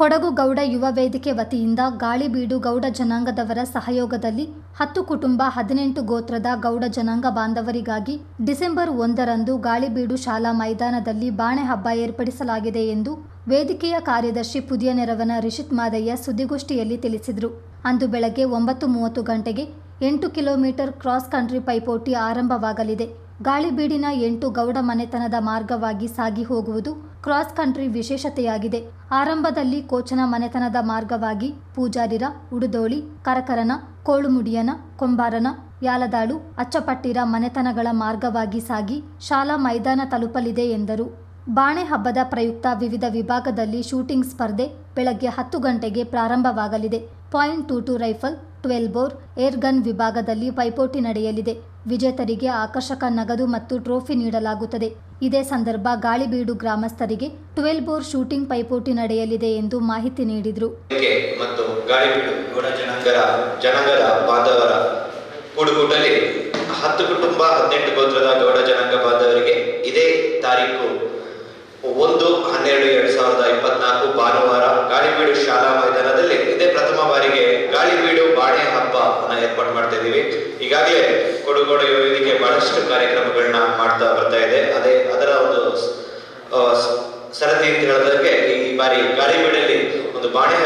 ಕೊಡಗು ಗೌಡ ಯುವ ವೇದಿಕೆ ವತಿಯಿಂದ ಗಾಳಿಬೀಡು ಗೌಡ ಜನಾಂಗದವರ ಸಹಯೋಗದಲ್ಲಿ ಹತ್ತು ಕುಟುಂಬ ಹದಿನೆಂಟು ಗೋತ್ರದ ಗೌಡ ಜನಾಂಗ ಬಾಂಧವರಿಗಾಗಿ ಡಿಸೆಂಬರ್ ಒಂದರಂದು ಗಾಳಿಬೀಡು ಶಾಲಾ ಮೈದಾನದಲ್ಲಿ ಬಾಣೆ ಹಬ್ಬ ಏರ್ಪಡಿಸಲಾಗಿದೆ ಎಂದು ವೇದಿಕೆಯ ಕಾರ್ಯದರ್ಶಿ ಪುದಿಯ ನೆರವನ ರಿಷಿತ್ ಮಾದಯ್ಯ ಸುದ್ದಿಗೋಷ್ಠಿಯಲ್ಲಿ ತಿಳಿಸಿದರು. ಅಂದು ಬೆಳಗ್ಗೆ ಒಂಬತ್ತು ಮೂವತ್ತು ಗಂಟೆಗೆ ಎಂಟು ಕಿಲೋಮೀಟರ್ ಕ್ರಾಸ್ ಕಂಟ್ರಿ ಪೈಪೋಟಿ ಆರಂಭವಾಗಲಿದೆ. ಗಾಳಿಬೀಡಿನ ಎಂಟು ಗೌಡ ಮನೆತನದ ಮಾರ್ಗವಾಗಿ ಸಾಗಿ ಹೋಗುವುದು ಕ್ರಾಸ್ ಕಂಟ್ರಿ ವಿಶೇಷತೆಯಾಗಿದೆ. ಆರಂಭದಲ್ಲಿ ಕೋಚನ ಮನೆತನದ ಮಾರ್ಗವಾಗಿ ಪೂಜಾರಿರ, ಉಡುದೋಳಿ, ಕರಕರನ, ಕೋಳುಮುಡಿಯನ, ಕೊಂಬಾರನ, ಯಾಲದಾಳು, ಅಚ್ಚಪಟ್ಟಿರ ಮನೆತನಗಳ ಮಾರ್ಗವಾಗಿ ಸಾಗಿ ಶಾಲಾ ಮೈದಾನ ತಲುಪಲಿದೆ ಎಂದರು. ಬಾಣೆ ಹಬ್ಬದ ಪ್ರಯುಕ್ತ ವಿವಿಧ ವಿಭಾಗದಲ್ಲಿ ಶೂಟಿಂಗ್ ಸ್ಪರ್ಧೆ ಬೆಳಗ್ಗೆ ಹತ್ತು ಗಂಟೆಗೆ ಪ್ರಾರಂಭವಾಗಲಿದೆ. Point two two rifle twelve bore air gun ವಿಭಾಗದಲ್ಲಿ ಪೈಪೋಟಿ ನಡೆಯಲಿದೆ. ವಿಜೇತರಿಗೆ ಆಕರ್ಷಕ ನಗದು ಮತ್ತು ಟ್ರೋಫಿ ನೀಡಲಾಗುತ್ತದೆ. ಇದೇ ಸಂದರ್ಭ ಗಾಳಿಬೀಡು ಗ್ರಾಮಸ್ಥರಿಗೆ ಟ್ವೆಲ್ ಬೋರ್ ಶೂಟಿಂಗ್ ಪೈಪೋಟಿ ನಡೆಯಲಿದೆ ಎಂದು ಮಾಹಿತಿ ನೀಡಿದರು. ಹತ್ತು ಕುಟುಂಬ, ಹದಿನೆಂಟು ಗೋತ್ರದ ಗೌಡ ಜನಾಂಗ ಬಾಂಧವರಿಗೆ ಇದೇ ತಾರೀಕು ಒಂದು, ಹನ್ನೆರಡು, ಎರಡ್ ಸಾವಿರದ ಇಪ್ಪತ್ನಾಲ್ಕು ಭಾನುವಾರ ಗಾಳಿಬೀಡು ಶಾಲಾ ಮೈದಾನದಲ್ಲಿ ಇದೇ ಪ್ರಥಮ ಬಾರಿಗೆ ಗಾಳಿಬೀಡು ಏರ್ಪಾಡು ಮಾಡ್ತಾ ಇದ್ದೀವಿ. ಈಗಾಗಲೇ ಕೊಡುಗೋಡು ವೇದಿಕೆ ಬಹಳಷ್ಟು ಕಾರ್ಯಕ್ರಮಗಳನ್ನ ಮಾಡ್ತಾ ಬರ್ತಾ ಇದೆ. ಅದೇ ಅದರ ಒಂದು ಸರದಿ ಅಂತ ಹೇಳೋದಕ್ಕೆ ಈ ಬಾರಿ ಗಾಳಿಬೀಡಲ್ಲಿ ಒಂದು ಬಾಣೆ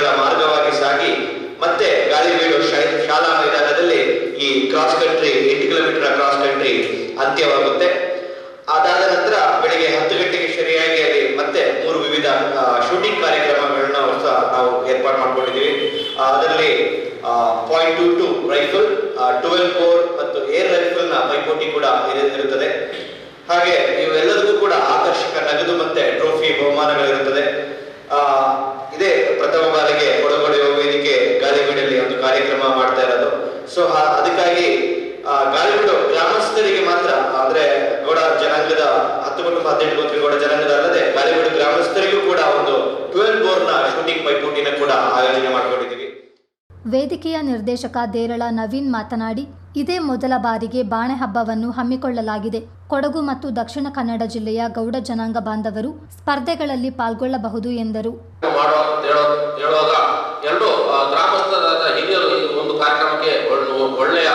ಮಾರ್ಗವಾಗಿ ಸಾಗಿ ಮತ್ತೆ ಗಾಳಿಬೀಡು ಶೈ- ಶಾಲಾ ಮೈದಾನದಲ್ಲಿ ಈ ಕ್ರಾಸ್ ಕಂಟ್ರಿ ಎಂಟು ಕಿಲೋಮೀಟರ್ ಕ್ರಾಸ್ ಕಂಟ್ರಿ ಅಂತ್ಯವಾಗುತ್ತೆ. ಅದಾದ ನಂತರ ಬೆಳಿಗ್ಗೆ ಹತ್ತು ಗಂಟೆಗೆ ಸರಿಯಾಗಿ ಅಲ್ಲಿ ಮತ್ತೆ ಮೂರು ವಿವಿಧ ಶೂಟಿಂಗ್ ಕಾರ್ಯಕ್ರಮಗಳನ್ನ ಸಹ ನಾವು ಏರ್ಪಾಡು ಮಾಡ್ಕೊಂಡಿದ್ದೀವಿ. ಅದರಲ್ಲಿ point two two rifle twelve four ಮತ್ತು ಏರ್ ರೈಫಲ್ನ ಪೈಪೋಟಿ ಕೂಡ ಇರು- ಇರುತ್ತದೆ. ಹಾಗೆ ಇವೆಲ್ಲದಕ್ಕೂ ಕೂಡ ಆಕರ್ಷಕ ನಗದು ಮತ್ತೆ ಟ್ರೋಫಿ ಬಹುಮಾನಗಳಿರುತ್ತದೆ. ಆ, ಗ್ರಾಮಸ್ಥರಿಗೆ ಮಾತ್ರ ಅಂದ್ರೆ ಗೌಡ ಜನಾಂಗದ ಹತ್ತು ಮತ್ತು ಹದಿನೆಂಟು ಗೋತ್ರ ಗೌಡ ಜನಾಂಗದ ಅಲ್ಲದೆ ಗಾಳಿಬೀಡು ಗ್ರಾಮಸ್ಥರಿಗೂ ಕೂಡ ಒಂದು ಟ್ವೆಲ್ ಬೋರ್ನ ಶೂಟಿಂಗ್ ಪೈಪೋಟಿನ ಕೂಡ ಆಯೋಜನೆ ಮಾಡಿಕೊಂಡಿದ್ದೀವಿ. ವೇದಿಕೆಯ ನಿರ್ದೇಶಕ ದೇರಳ ನವೀನ್ ಮಾತನಾಡಿ ಇದೇ ಮೊದಲ ಬಾರಿಗೆ ಬಾಣೆ ಹಬ್ಬವನ್ನು ಹಮ್ಮಿಕೊಳ್ಳಲಾಗಿದೆ. ಕೊಡಗು ಮತ್ತು ದಕ್ಷಿಣ ಕನ್ನಡ ಜಿಲ್ಲೆಯ ಗೌಡ ಜನಾಂಗ ಬಾಂಧವರು ಸ್ಪರ್ಧೆಗಳಲ್ಲಿ ಪಾಲ್ಗೊಳ್ಳಬಹುದು ಎಂದರು. ಗ್ರಾಮಸ್ಥರಾದ ಹಿರಿಯರು ಒಂದು ಕಾರ್ಯಕ್ರಮಕ್ಕೆ ಒಳ್ಳೆಯ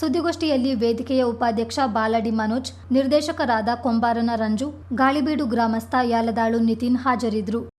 ಸುದ್ದಿಗೋಷ್ಠಿಯಲ್ಲಿ ವೇದಿಕೆಯ ಉಪಾಧ್ಯಕ್ಷ ಬಾಲಡಿ ಮನೋಜ್ ನಿರ್ದೇಶಕರಾದ ಕೊಂಬಾರನ ರಂಜು ಗಾಳಿಬೀಡು ಗ್ರಾಮಸ್ಥ ಯಾಲದಾಳು ನಿತಿನ್ ಹಾಜರಿದ್ದರು.